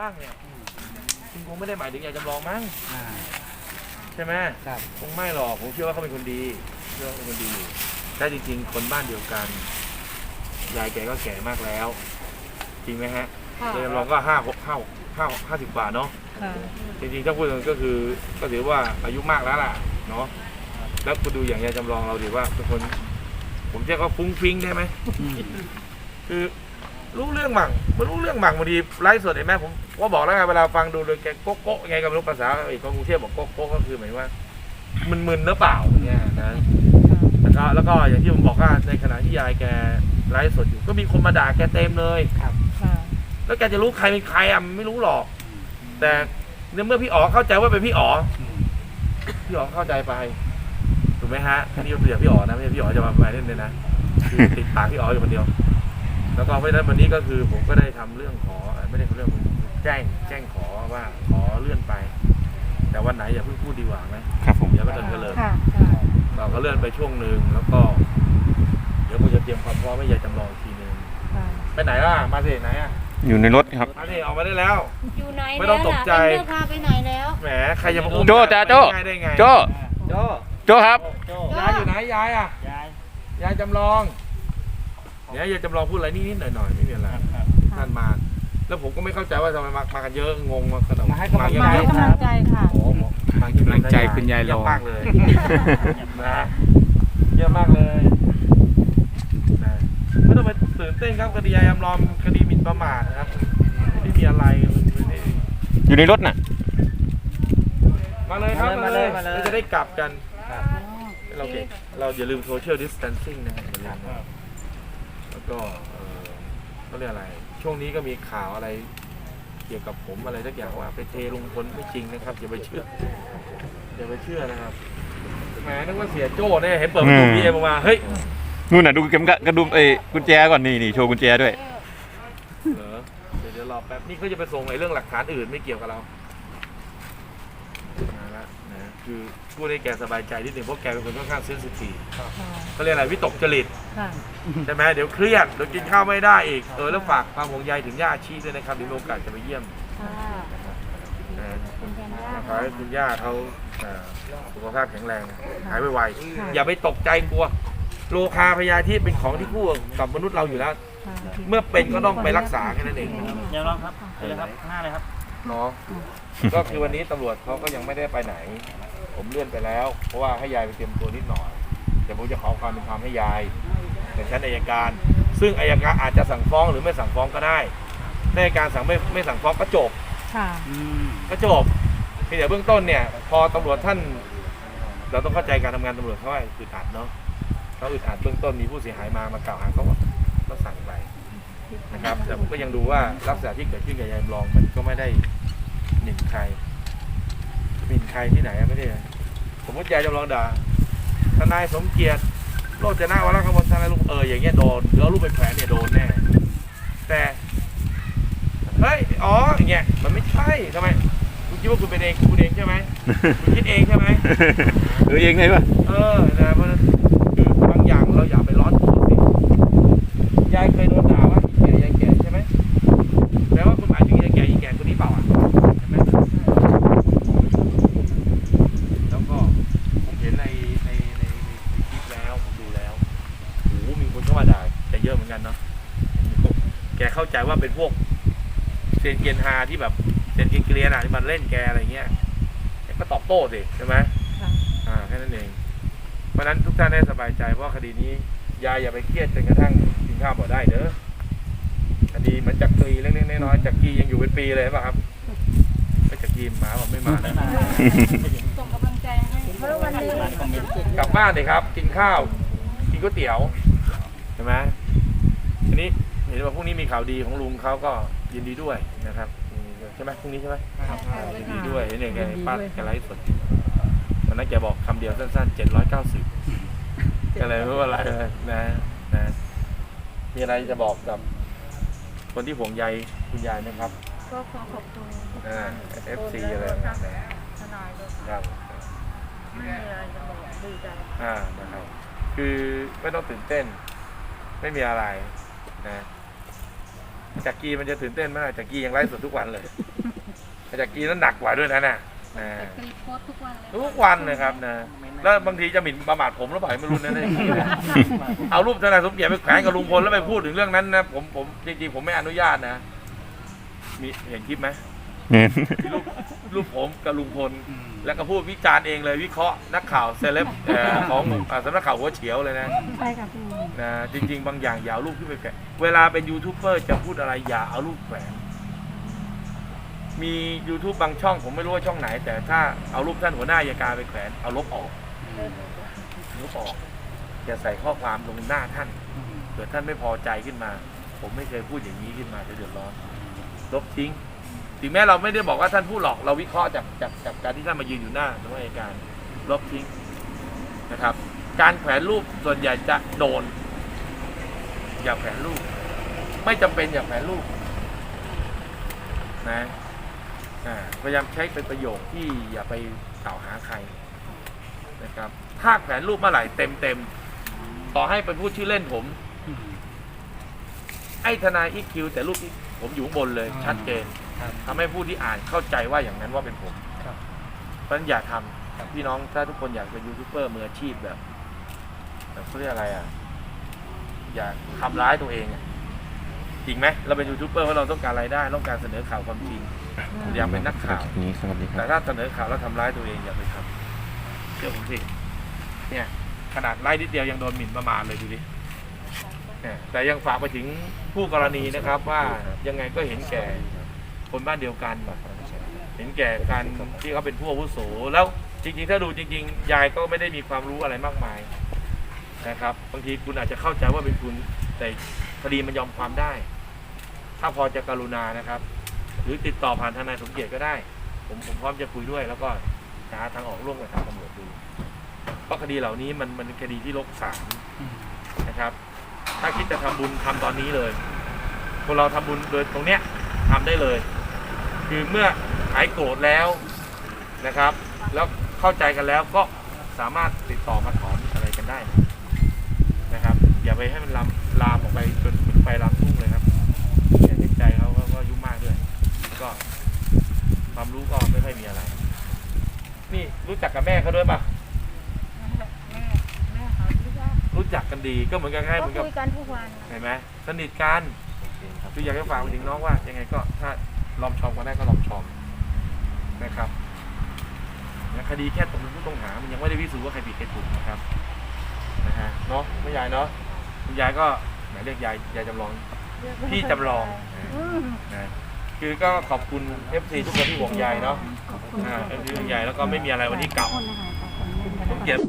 บ้างเนี่ยคุณคงไม่ได้หมายถึงยายจำลองมั้งอ่า ใช่ไหมครับ คงไม่หรอกผมเชื่อว่าเขาเป็นคนดีเชื่อว่าเป็นคนดีอยู่แต่จริง ๆ คนบ้านเดียวกันยายแกก็แก่มากแล้ว จริงไหมฮะค่ะยายจำลองก็ห้าหกห้าห้าห้าสิบกว่าเนาะค่ะ จริงๆถ้าพูดกันก็คือก็ถือว่าอายุมากแล้วล่ะเนาะแล้วคุณดูอย่างยายจำลองเราดิว่าเป็นคน ผมเรียกว่าฟุ้งฟิ้งได้ไหมอืมคือ รู้เรื่องมั่งไม่รู้เรื่องมั่งบางทีไลฟ์สดเห็นไหมผมว่าบอกแล้วไงเวลาฟังดูเลยแกโก๊ะโก๊ะไงก็ไม่รู้ภาษาเอกของกรุงเทพบอกโก๊ะโก๊ะก็คือหมายว่ามึนๆหรือเปล่าเนี่ยนะแล้วก็แล้วก็อย่างที่ผมบอกว่าในขณะที่ยายแกไลฟ์สดอยู่ก็มีคนมาด่าแกเต็มเลยครับค่ะแล้วแกจะรู้ใครเป็นใครอะไม่รู้หรอก แต่ในเมื่อพี่อ๋อเข้าใจว่าเป็นพี่อ๋ออืมพี่อ๋อเข้าใจไปถูกไหมฮะอันนี้เปรียบพี่อ๋อนะไม่ใช่พี่อ๋อจะมาไปเล่นเลยนะคือติดปากพี่อ๋ออยู่คนเดียว แล้วก็เพราะฉะนั้นวันนี้ก็คือผมก็ได้ทำเรื่องขอเอ่อไม่ได้ทำเรื่องแจ้งแจ้งขอว่าขอเลื่อนไป แต่วันไหนอย่าเพิ่งพูดดีกว่าไหมครับผมเดี๋ยวก็เดินกันเลยค่ะค่ะเราก็เลื่อนไปช่วงหนึ่งแล้วก็ เดี๋ยวผมจะเตรียมความพร้อมให้ยายจำลองอีกทีหนึงค่ะไปไหนล่ะมาสิไหนอะอยู่ในรถครับมาสิออกมาได้แล้ว อยู่ไหนไม่ต้องตกใจแล้วล่ะเป็นเรื่องพาไปไหนแล้ว แหมใครจะมาอุ้มโจ้จ้าโจ้ไปง่ายได้ไงโจโจโจครับโจยายอยู่ไหนยายอะ ยายยายจำลอง เดี๋ยวยายจำลองพูดอะไรนิดๆหน่อยๆไม่มีอะไรท่านมา แล้วผมก็ไม่เข้าใจว่าทำไมมามากันเยอะงงมาขนาดมาให้กำลังยัใจ มาไงให้กำลังใจค่ะ โอ้โหมากำลังใจคุณยายรอเะมากเลยนะเยอะมากเลยนะไม่ต้องไปตื่นเต้นครับคดียายจำลองคดีหมิ่นประมาทนะครับไม่ได้มีอะไรไม่ได้อยู่ในรถน่ะ มาเลยครับมาเลยมาเลย เราจะได้กลับกันครับเราเก็บเราอย่าลืม social distancing นะอย่าลืมนะ แล้วก็เอ่อเขาเรียกอะไร ช่วงนี้ก็มีข่าวอะไร เกี่ยวกับผมอะไรสักอย่างว่าไปเทลุงพลไม่จริงนะครับอย่าไปเชื่ออย่าไปเชื่อนะครับแหมนึกว่าเสียโจ้เนี่ยเห็นเปิดประตูอืม พีเอ็มออกมาเฮ้ยนู่นน่ะดูเข็มกะกระดุมเอ้ยกุญแจก่อนนี่นี่โชว์กุญแจด้วย เหรอเดี๋ยวเดี๋ยวรอแป๊บนี่เขาจะไปส่งไอ้เรื่องหลักฐานอื่นไม่เกี่ยวกับเรามาละ นะคือพูดให้แกสบายใจนิดหนึ่งเพราะแกเป็นคนค่อนข้างเซนซิทีฟค่ะเขาเรียกอะไรวิตกจริตค่ะใช่ไหมเดี๋ยวเครียดเดี๋ยวกินข้าวไม่ได้อีกเออแล้วฝากความห่วงใยถึงย่าอาชีด้วยนะครับเดี๋ยวมีโอกาสจะไปเยี่ยมค่ะนะคุณแทนย่าขอให้คุณย่าเขาเอ่อสุขภาพแข็งแรงหายไวค่ะๆอย่าไปตกใจกลัว โลคาพยาธิเป็นของที่คู่กับมนุษย์เราอยู่แล้ว ค่ะ เมื่อเป็นก็ต้องไปรักษาแค่นั้นเอง เดี๋ยวลองครับเชิญเลยครับหน้าเลยครับ เนาะก็คือวันนี้ตำรวจเขาก็ยังไม่ได้ไปไหน ผมเลื่อนไปแล้ว เพราะว่าให้ยายไปเตรียมตัวนิดหน่อยเดี๋ยวผมจะขอความเป็นธรรมให้ยายในชั้นอัยการ ซึ่งอัยการอาจจะสั่งฟ้องหรือไม่สั่งฟ้องก็ได้ถ้าอัยการสั่งไม่ไม่สั่งฟ้องก็จบค่ะอืมก็จบเพียงแต่เบื้องต้นเนี่ย พอตำรวจท่าน เราต้องเข้าใจการทำงานตำรวจเขาว่าอึดอัดเนาะเขาอึดอัดเบื้องต้นมีผู้เสียหายมามา กล่าวหาเขาก็ก็สั่งไป นะครับ แต่ผมก็ยังดูว่าลักษณะที่เกิดขึ้นกับยายจำลองมันก็ไม่ได้หมิ่นใครหมิ่นใครที่ไหนอะไม่ได้ผมว่ายายจำลองด่าทนายสมเกียรติโรจนาวรกมลทนายลุงเอออย่างเงี้ยโดนแล้วรูปไปแผลเนี่ยโดนแน่แต่เฮ้ยอ๋ออย่างเงี้ยมันไม่ใช่ทำไมคุณคิดว่าคุณเป็นเองคุณเองใช่ไหมคุณคิดเองใช่ไหมเออเองไงวะเออนะเพราะฉะนั้นคือบางอย่างเราอย่าไปร้อนตัวสิ ยายเคยโดนด่าว่าอีแก่ยายแก่ใช่ไหมแปลว่าคุณหมายถึงยายแก่อีแก่คนนี้เปล่าอะใช่ไหมแล้วก็ผมเห็นในในในในคลิปแล้ว ผมดูแล้วโอ้โหมีคนเข้ามาด่าแต่เยอะเหมือนกันเนาะ แกเข้าใจว่าเป็นพวกเซนเกียนฮาที่แบบเซนเกียนเกลียนอะที่มันเล่นแกอะไรเงี้ยแกก็ตอบโต้สิใช่ไหมค่ะอ่าแค่นั้นเองเพราะฉะนั้นทุกท่านได้สบายใจเพราะว่าคดีนี้ยายอย่าไปเครียดจนกระทั่งกินข้าวบ่ได้เด้อคดีเหมันจักรีเล็กๆน้อยๆจักรียังอยู่เป็นปีเลยป่ะครับไม่จักรีหมาบอกไม่มาแล้วส่งกำลังใจให้เพราะวันนี้กลับบ้านเลยครับ กินข้าว กินก๋วยเตี๋ยวใช่ไหมทีนี้ เห็นว่าพรุ่งนี้มีข่าวดีของลุงเขาก็ยินดีด้วยนะครับใช่ไหมพรุ่งนี้ใช่ไหมครับยินดีด้วยเห็นอย่างไงป้าแกไลฟ์สดวันนั้นแกบอกคำเดียวสั้นๆเจ็ดร้อยเก้าสิบก็เลยไม่ว่าอะไรเลยนะนะมีอะไรจะบอกกับ คนที่ห่วงใยคุณยายไหมครับก็ขอขอบคุณอ่า FC อะไรต่างๆนะทนายด้วยคค่ะรับไม่มีอะไรจะบอกดีใจอ่านะครับคือไม่ต้องตื่นเต้น ไม่มีอะไรนะ จากกีมันจะตื่นเต้นมากจากกียังไลฟ์สดทุกวันเลยจากกีนั้นหนักกว่าด้วยนะน่ะอ่า คลิปโพสต์ทุกวันเลยทุกวันนะครับนะแล้วบางทีจะหมิ่นประมาทผมหรือเปล่าไม่รู้นะเนี่ยเอารูปทนายสมเกียรติไปแขวนกับลุงพลแล้วไปพูดถึงเรื่องนั้นนะผมผมจริงๆผมไม่อนุญาตนะ มีเห็นคลิปไหมเห็ นมีรูปรูปผมกับลุงพล แล้วก็พูดวิจารณ์เองเลยวิเคราะห์นักข่าวเซเลบเอ่อของอ่าสำนักข่าวหัวเฉียวเลยนะ ใช่ค่ะพี่นะจริง ๆ บางอย่างอย่าเอารูปขึ้นไปแขวนเวลาเป็นยูทูบเบอร์จะพูดอะไรอย่าเอารูปแขวนมี YouTube บางช่องผมไม่รู้ว่าช่องไหน แต่ถ้าเอารูปท่านหัวหน้าอัยการไปแขวนเอาลบออกลบออกอย่าใส่ข้อความลงหน้าท่านเกิดท่านไม่พอใจขึ้นมา ผมไม่เคยพูดอย่างนี้ขึ้นมาจะเดือดร้อนลบทิ้ง ถึงแม้เราไม่ได้บอกว่าท่านพูดหรอกเราวิเคราะห์จากจากจากการที่ท่านมายืนอยู่หน้าสำนักงานอัยการลบทิ้งนะครับ การแขวนรูปส่วนใหญ่จะโดน อย่าแขวนรูป ไม่จำเป็นอย่าแขวนรูปนะพยายามใช้เป็นประโยคที่อย่าไปกล่าวหาใครนะครับ ถ้าแขวนรูปเมื่อไหร่เต็มเต็มต่อให้เป็นพูดชื่อเล่นผม ไอ้ทนายอีคิวแต่รูปผมอยู่บนเลย ชัดเจน ครับทำให้ผู้ที่อ่านเข้าใจว่าอย่างนั้นว่าเป็นผมครับ เพราะฉะนั้นอย่าทำพี่น้องถ้าทุกคนอยากเป็นยูทูบเบอร์มืออาชีพแบบแบบเขาเรียกอะไรอะ อย่าทำร้ายตัวเองอะจริงไหมเราเป็นยูทูบเบอร์เพราะเราต้องการรายได้ต้องการเสนอข่าวความจริง อยากเป็นนักข่าวนี้สวัสดีคแต่รับถ้าเสนอข่าวแล้วทำร้ายตัวเองอย่าไปทำเชื่อผมสิเนี่ย ขนาดไล่นิดเดียวยังโดนหมิ่นประมาทเลยดูดิเนี่ยแต่ยังฝากไปถึงผู้กรณีนะครับ ว่ายังไงก็เห็นแก่ คนบ้านเดียวกัน เห็นแก่การที่เขาเป็นผู้อาวุโสแล้วจริงๆ ถ้าดูจริง ๆ ยายก็ไม่ได้มีความรู้อะไรมากมายนะครับบางทีคุณอาจจะเข้าใจว่าเป็นคุณแต่คดีมันยอมความได้ ถ้าพอจะกรุณานะครับ หรือติดต่อผ่านทนายสมเกียรติก็ได้ ผมผมพร้อมจะคุยด้วย แล้วก็หาทางออกร่วมกับทางตำรวจดูเพราะคดีเหล่านี้มันมันคดีที่ลกศาลนะครับ ถ้าคิดจะทำบุญทำตอนนี้เลย คนเราทำบุญโดยตรงเนี้ยทำได้เลย คือเมื่อหายโกรธแล้วนะครับ แล้วเข้าใจกันแล้วก็สามารถติดต่อมาถอนอะไรกันได้นะครับ อย่าไปให้มันลามลามออกไปจนเป็นไฟลามทุ่งเลยครับอย่าเห็นใจเขาเขาก็อายุ่งมากด้วยแล้วก็ความรู้ก็ไม่ค่อยมีอะไร นี่รู้จักกับแม่เขาด้วยปะแม่แม่เขาที่ว่ารู้จักกันดีก็เหมือนกันง่ายเหก็มือนกับคุยกันทุกวัน เห็นไหมสนิทกันคืออยากให้ฝากไปถึงน้องว่ายังไงก็ถ้า ลอมชอมกันได้ก็ลอมชอมนะครับนะคดีแค่ตกเป็นผู้ต้องหา มันยังไม่ได้พิสูจน์ว่าใครผิดใครถูกนะครับนะฮะเนาะไม่ยายเนาะคุณยายก็หมายเรียกยายยายจำลองพี่จำลองอืมนะคือก็ขอบคุณ FC ทุกคนที่ห่วงใยเนาะอ่า FC ห่วงใยแล้วก็ไม่มีอะไรวันนี้เก่าคนนะคะขอบคุณผมเกลียด